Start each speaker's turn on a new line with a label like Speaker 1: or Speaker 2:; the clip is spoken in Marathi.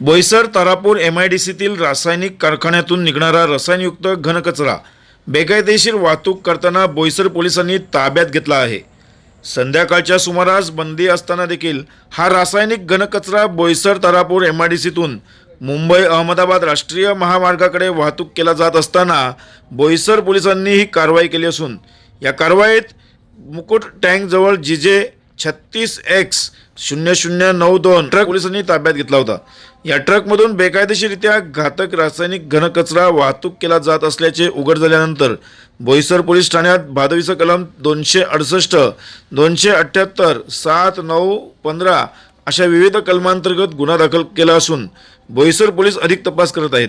Speaker 1: Boisar Tarapur M I D सीतील रासायनिक कारखान्यातून निघणारा रसायनयुक्त घनकचरा बेकायदेशीर वाहतूक करताना बोईसर पोलिसांनी ताब्यात घेतला आहे. संध्याकाळच्या सुमारास बंदी असताना देखील हा रासायनिक घनकचरा Boisar Tarapur M I D सीतून Mumbai Ahmedabad राष्ट्रीय महामार्गाकडे वाहतूक केला जात असताना बोईसर पोलिसांनी ही कारवाई केली असून या कारवाईत मुकुट टँकजवळ जिजे छत्तीस एक्स शून्य शून्य नऊ दोन. ट्रक पोलिसांनी ताब्यात घेतला होता. या ट्रकमधून बेकायदेशीरित्या घातक रासायनिक घनकचरा वाहतूक केला जात असल्याचे उघड झाल्यानंतर बोईसर पोलीस ठाण्यात भादवीचं कलम दोनशे अडुसष्ट दोनशे अठ्ठ्याहत्तर सात नऊ पंधरा अशा विविध कलमांतर्गत गुन्हा दाखल केला असून बोईसर पोलीस अधिक तपास करत आहेत.